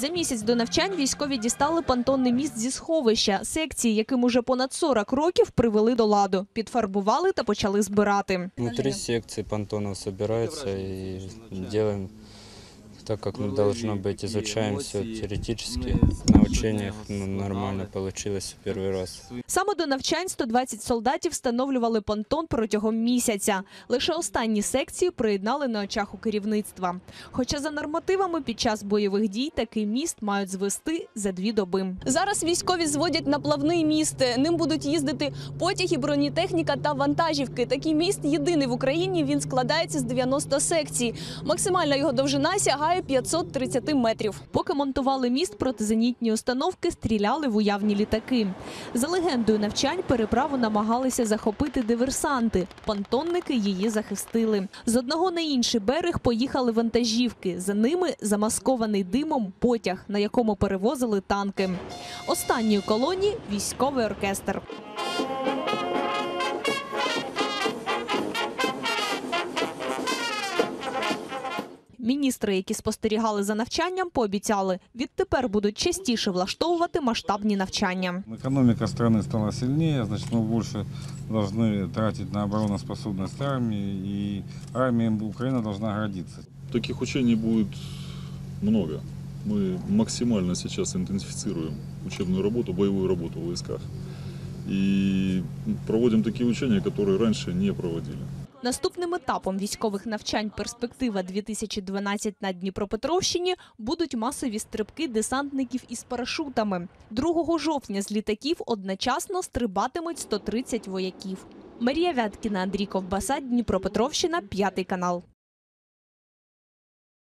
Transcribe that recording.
За місяць до навчань військові дістали понтонний міст зі сховища. Секції, яким уже понад 40 років привели до ладу, підфарбували та почали збирати. Внутрі секції понтонів збираються і делаем так, как ну, должно быть. Изучаем все теоретически. На учениях ну, нормально получилось в первый раз. Саме до навчань 120 солдатів встановлювали понтон протягом місяця. Лише останні секції приєднали на очах у керівництва. Хоча за нормативами під час бойових дій такий міст мають звести за дві доби. Зараз військові зводять на плавний міст. Ним будуть їздити потяги, бронетехніка та вантажівки. Такий міст єдиний в Україні. Він складається з 90 секцій. Максимальна його довжина сягає 530 метрів. Поки монтували міст, протизенітні установки стріляли в уявні літаки. За легендою навчань переправу намагалися захопити диверсанти. Понтонники її захистили. З одного на інший берег поїхали вантажівки. За ними замаскований димом потяг, на якому перевозили танки. Останньої колонії військовий оркестр. Міністри, які спостерігали за навчанням, пообіцяли, відтепер будуть частіше влаштовувати масштабні навчання. Экономика страны стала сильнее, значит, мы больше должны тратить на обороноспособность армии, и армией Украина должна гордиться. Таких учений будет много. Мы максимально сейчас интенсифицируем учебную работу, боевую работу в войсках. И проводим такие учения, которые раньше не проводили. Наступним етапом військових навчань «Перспектива 2012» на Дніпропетровщині будуть масові стрибки десантників із парашутами. 2 жовтня з літаків одночасно стрибатимуть 130 вояків. Марія Вяткіна, Андрій Ковбаса, Дніпропетровщина, п'ятий канал.